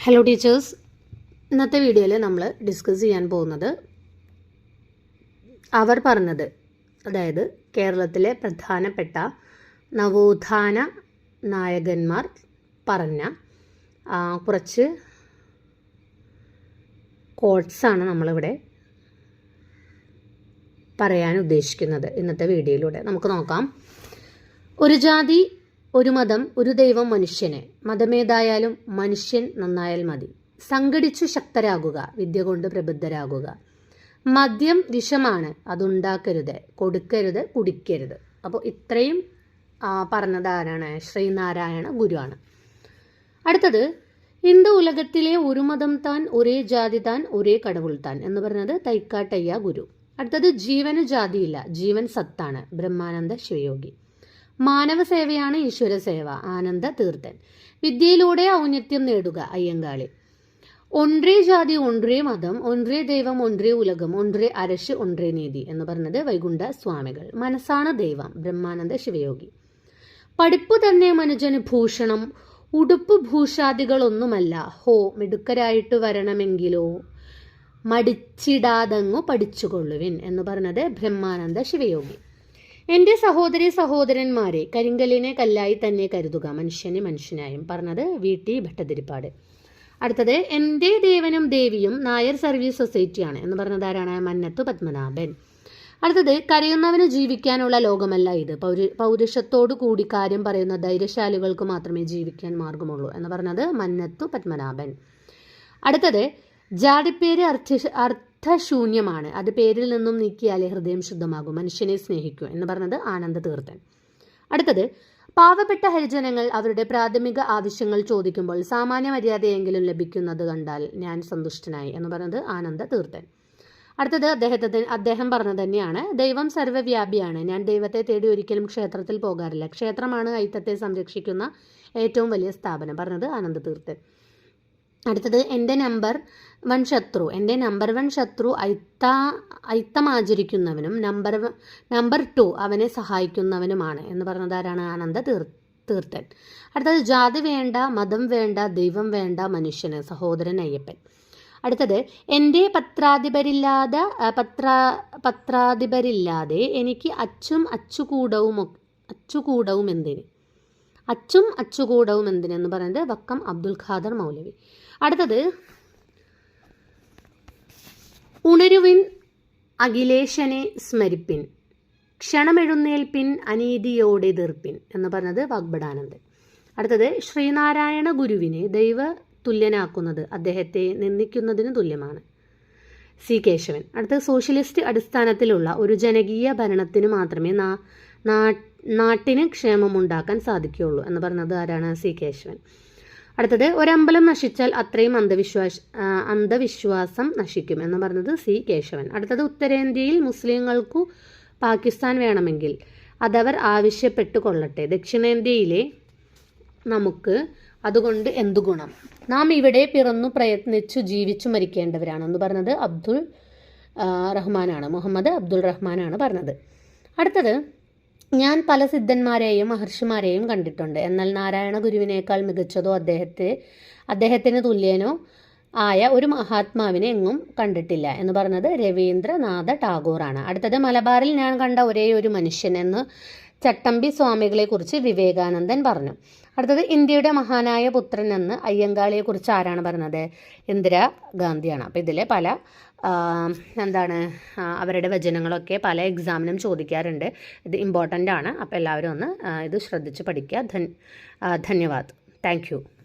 Hello teachers ഇന്നത്തെ വീഡിയോയിൽ നമ്മൾ ഡിസ്കസ് ചെയ്യാൻ പോകുന്നത് അവർ പറഞ്ഞത് അതായത് കേരളത്തിലെ പ്രധാനപ്പെട്ട നവോത്ഥാന നായകന്മാർ പറഞ്ഞ കുറച്ച് കോട്ട്സാണ് നമ്മളിവിടെ പറയാൻ ഉദ്ദേശിക്കുന്നത് ഇന്നത്തെ വീഡിയോയിലൂടെ. നമുക്ക് നോക്കാം. ഒരു ജാതി ഒരു മതം ഒരു ദൈവം മനുഷ്യനെ. മതമേതായാലും മനുഷ്യൻ നന്നായാൽ മതി. സംഘടിച്ചു ശക്തരാകുക വിദ്യ കൊണ്ട് പ്രബുദ്ധരാകുക. മദ്യം വിഷമാണ് അതുണ്ടാക്കരുത് കൊടുക്കരുത് കുടിക്കരുത്. അപ്പോൾ ഇത്രയും പറഞ്ഞത് ആരാണ്? ശ്രീനാരായണ ഗുരുവാണ്. അടുത്തത് ഹിന്ദു ഉലകത്തിലെ ഒരു മതം താൻ ഒരേ ജാതി താൻ ഒരേ കടവുൾ താൻ എന്ന് പറഞ്ഞത് തൈക്കാട്ടയ്യ ഗുരു. അടുത്തത് ജീവന് ജാതിയില്ല ജീവൻ സത്താണ് ബ്രഹ്മാനന്ദ ശിവയോഗി മാനവസേവയാണ് ഈശ്വരസേവ ആനന്ദ തീർത്ഥൻ. വിദ്യയിലൂടെ ഔന്നത്യം നേടുക അയ്യങ്കാളി. ഒൻറേ ജാതി ഒൻറേ മതം ഒൻറേ ദൈവം ഒൻറേ ഉലകം ഒൻറേ അരശ് ഒൻറേ നീതി എന്ന് പറഞ്ഞത് വൈകുണ്ഠ സ്വാമികൾ. മനസ്സാണ് ദൈവം ബ്രഹ്മാനന്ദ ശിവയോഗി. പഠിപ്പ് തന്നെ മനുജന് ഭൂഷണം ഉടുപ്പ് ഭൂഷാദികളൊന്നുമല്ല. ഹോ മിടുക്കരായിട്ട് വരണമെങ്കിലോ? മടിച്ചിടാതങ്ങു പഠിച്ചുകൊള്ളുവിൻ എന്ന് പറഞ്ഞത് ബ്രഹ്മാനന്ദ ശിവയോഗി. എന്റെ സഹോദരി സഹോദരന്മാരെ കരിങ്കല്ലിനെ കല്ലായി തന്നെ കരുതുക. മനുഷ്യനെ മനുഷ്യനായും പറഞ്ഞത് വി. ടി. ഭട്ടതിരിപ്പാട്. അടുത്തത് എന്റെ ദേവനും ദേവിയും നായർ സർവീസ് സൊസൈറ്റിയാണ് എന്ന് പറഞ്ഞത് ആരാണ്? മന്നത്തു പത്മനാഭൻ. അടുത്തത് കരയുന്നവന് ജീവിക്കാനുള്ള ലോകമല്ല ഇത്. പൗര പൗരുഷത്തോടു കൂടി കാര്യം പറയുന്ന ധൈര്യശാലികൾക്ക് മാത്രമേ ജീവിക്കാൻ മാർഗമുള്ളൂ എന്ന് പറഞ്ഞത് മന്നത്തു പത്മനാഭൻ. അടുത്തത് ജാടിപ്പേര് അർത്ഥ അർത്ഥശൂന്യമാണ്. അത് പേരിൽ നിന്നും നീക്കിയാലേ ഹൃദയം ശുദ്ധമാകും മനുഷ്യനെ സ്നേഹിക്കൂ എന്ന് പറഞ്ഞത് ആനന്ദ തീർത്ഥൻ അടുത്തത് പാവപ്പെട്ട ഹരിജനങ്ങൾ അവരുടെ പ്രാഥമിക ആവശ്യങ്ങൾ ചോദിക്കുമ്പോൾ സാമാന്യ മര്യാദയെങ്കിലും ലഭിക്കുന്നത് കണ്ടാൽ ഞാൻ സന്തുഷ്ടനായി എന്ന് പറഞ്ഞത് ആനന്ദ തീർത്ഥൻ അടുത്തത് അദ്ദേഹത്തെ അദ്ദേഹം പറഞ്ഞത് തന്നെയാണ് ദൈവം സർവവ്യാപിയാണ് ഞാൻ ദൈവത്തെ തേടി ഒരിക്കലും ക്ഷേത്രത്തിൽ പോകാറില്ല. ക്ഷേത്രമാണ് ഐത്തത്തെ സംരക്ഷിക്കുന്ന ഏറ്റവും വലിയ സ്ഥാപനം. പറഞ്ഞത് ആനന്ദ തീർത്ഥൻ അടുത്തത് എന്റെ നമ്പർ വൺ ശത്രു. എന്റെ നമ്പർ വൺ ശത്രു ഐത്ത ഐത്തം ആചരിക്കുന്നവനും നമ്പർ നമ്പർ ടു അവനെ സഹായിക്കുന്നവനുമാണ് എന്ന് പറഞ്ഞത് ആരാണ്? ആനന്ദ തീർ തീർത്ഥൻ. അടുത്തത് ജാതി വേണ്ട മതം വേണ്ട ദൈവം വേണ്ട മനുഷ്യന് സഹോദരൻ അയ്യപ്പൻ. അടുത്തത് എന്റെ പത്രാധിപരില്ലാതെ പത്ര പത്രാ പത്രാധിപരില്ലാതെ എനിക്ക് അച്ചും അച്ചുകൂടവും അച്ചുകൂടവും എന്തിന് അച്ചും അച്ചുകൂടവും എന്തിനെന്ന് പറയുന്നത്? വക്കം അബ്ദുൽ ഖാദർ മൗലവി. അടുത്തത് ഉണരുവിൻ അഖിലേശനെ സ്മരിപ്പിൻ ക്ഷണമെഴുന്നേൽപ്പിൻ അനീതിയോടെ തീർപ്പിൻ എന്ന് പറഞ്ഞത് വാഗ്ബടാനന്ദൻ അടുത്തത് ശ്രീനാരായണ ഗുരുവിനെ ദൈവ തുല്യനാക്കുന്നത് അദ്ദേഹത്തെ നിന്ദിക്കുന്നതിന് തുല്യമാണ്. സി കേശവൻ. അടുത്തത് സോഷ്യലിസ്റ്റ് അടിസ്ഥാനത്തിലുള്ള ഒരു ജനകീയ ഭരണത്തിന് മാത്രമേ നാ നാട്ടിന് ക്ഷേമമുണ്ടാക്കാൻ സാധിക്കുകയുള്ളൂ എന്ന് പറഞ്ഞത് ആരാണ്? സി കേശവൻ അടുത്തത് ഒരമ്പലം നശിച്ചാൽ അത്രയും അന്ധവിശ്വാസ അന്ധവിശ്വാസം നശിക്കും എന്ന് പറഞ്ഞത് സി കേശവൻ അടുത്തത് ഉത്തരേന്ത്യയിൽ മുസ്ലിങ്ങൾക്കു പാകിസ്ഥാൻ വേണമെങ്കിൽ അതവർ ആവശ്യപ്പെട്ടു കൊള്ളട്ടെ. ദക്ഷിണേന്ത്യയിലെ നമുക്ക് അതുകൊണ്ട് എന്തു ഗുണം? നാം ഇവിടെ പിറന്നു പ്രയത്നിച്ചു ജീവിച്ചു മരിക്കേണ്ടവരാണ് എന്ന് പറഞ്ഞത് അബ്ദുൾ റഹ്മാനാണ്. മുഹമ്മദ് അബ്ദുൾ റഹ്മാനാണ് പറഞ്ഞത്. അടുത്തത് ഞാൻ പല സിദ്ധന്മാരെയും മഹർഷിമാരെയും കണ്ടിട്ടുണ്ട്. എന്നാൽ നാരായണ ഗുരുവിനേക്കാൾ മികച്ചതോ അദ്ദേഹത്തെ അദ്ദേഹത്തിന് തുല്യനോ ആയ ഒരു മഹാത്മാവിനെ എങ്ങും കണ്ടിട്ടില്ല എന്ന് പറഞ്ഞത് രവീന്ദ്രനാഥ ടാഗോറാണ്. അടുത്തത് മലബാറിൽ ഞാൻ കണ്ട ഒരേ ഒരു മനുഷ്യൻ എന്ന് ചട്ടമ്പി സ്വാമികളെ കുറിച്ച് വിവേകാനന്ദൻ പറഞ്ഞു. അടുത്തത് ഇന്ത്യയുടെ മഹാനായ പുത്രൻ എന്ന് അയ്യങ്കാളിയെ കുറിച്ച് ആരാണ് പറഞ്ഞത്? ഇന്ദിരാ ഗാന്ധിയാണ്. അപ്പോൾ ഇതിലെ പല എന്താണ് അവരുടെ വചനങ്ങളൊക്കെ പല എക്സാമിനും ചോദിക്കാറുണ്ട്. ഇത് ഇമ്പോർട്ടന്റ് ആണ്. അപ്പോൾ എല്ലാവരും ഒന്ന് ഇത് ശ്രദ്ധിച്ച് പഠിക്കുക. ധന്യവാദ്. താങ്ക്